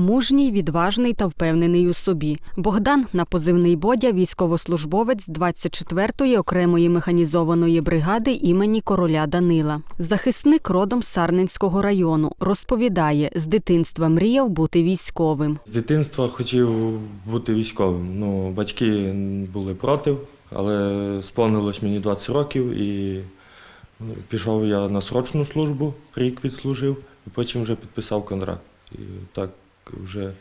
мужній, відважний та впевнений у собі. Богдан на позивний Бодя, військовослужбовець 24-ї окремої механізованої бригади імені короля Данила. Захисник родом Сарненського району розповідає, з дитинства мріяв бути військовим. З дитинства хотів бути військовим. Ну, батьки були проти, але сповнилось мені 20 років і ну, пішов я на срочну службу, рік відслужив, і потім вже підписав контракт. І так вже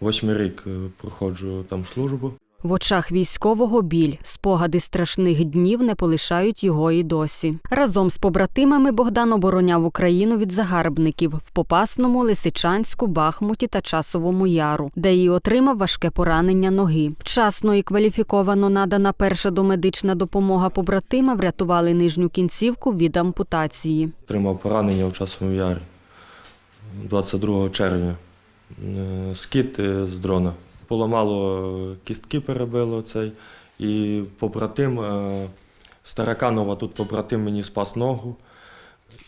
восьмий рік е, проходжу там службу. В очах військового біль, спогади страшних днів не полишають його і досі. Разом з побратимами Богдан обороняв Україну від загарбників в Попасному, Лисичанську, Бахмуті та Часовому Яру, де і отримав важке поранення ноги. Вчасно і кваліфіковано надана перша домедична допомога побратима врятували нижню кінцівку від ампутації. Отримав поранення в часовому ярі 22 червня. Е, Скіт е, з дрона. Поламало е, кістки, перебило цей. І побратим Стараканова, тут побратим мені спас ногу.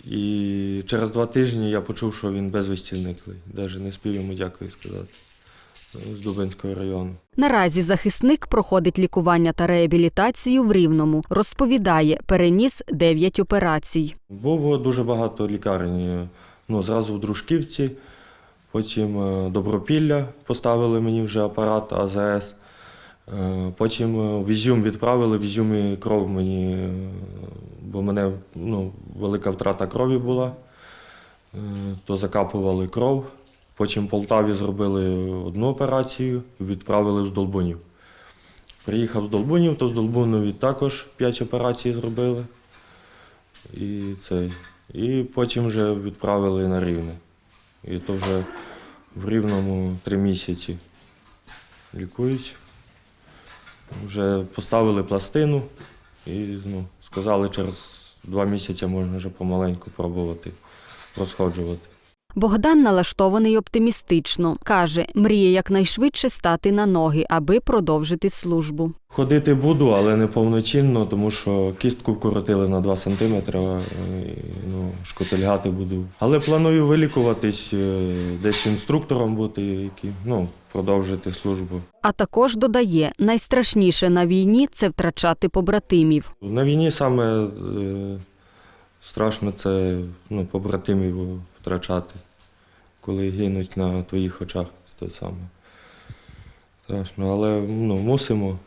І через два тижні я почув, що він безвісті зниклий. Навіть не спів йому дякую сказати. З Дубинського району. Наразі захисник проходить лікування та реабілітацію в Рівному. Розповідає, переніс 9 операцій. Було дуже багато лікарень. Ну, зразу в Дружківці, потім е, Добропілля поставили мені вже апарат АЗС. Е, Потім е, в Ізюм відправили, в Ізюмі кров мені, бо мене ну, велика втрата крові була, то закапували кров. Потім в Полтаві зробили одну операцію і відправили з Долбунів. Приїхав з Долбунів, то з Долбунів також 5 операцій зробили. І, це, і потім вже відправили на Рівне. І то вже в Рівному три місяці лікують. Вже поставили пластину і ну, сказали, через два місяці можна вже помаленьку пробувати розходжувати. Богдан налаштований оптимістично. Каже, мріє якнайшвидше стати на ноги, аби продовжити службу. Ходити буду, але не повноцінно, тому що кістку вкоротили на 2 см, шкотильгати буду. Але планую вилікуватись, е, десь інструктором бути, який, ну, продовжити службу. А також додає, найстрашніше на війні це втрачати побратимів. На війні саме е, страшно це ну, побратимів втрачати, коли гинуть на твоїх очах. Це те саме. Страшно, але ну, мусимо.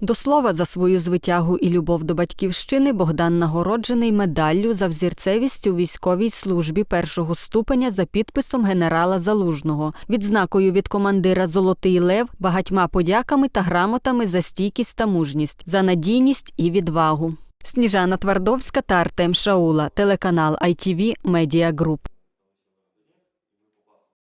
До слова, за свою звитягу і любов до батьківщини Богдан нагороджений медаллю за взірцевість у військовій службі першого ступеня за підписом генерала Залужного, відзнакою від командира Золотий Лев, багатьма подяками та грамотами за стійкість та мужність, за надійність і відвагу. Сніжана Твардовська та Артем Шаула, телеканал ITV Media Group.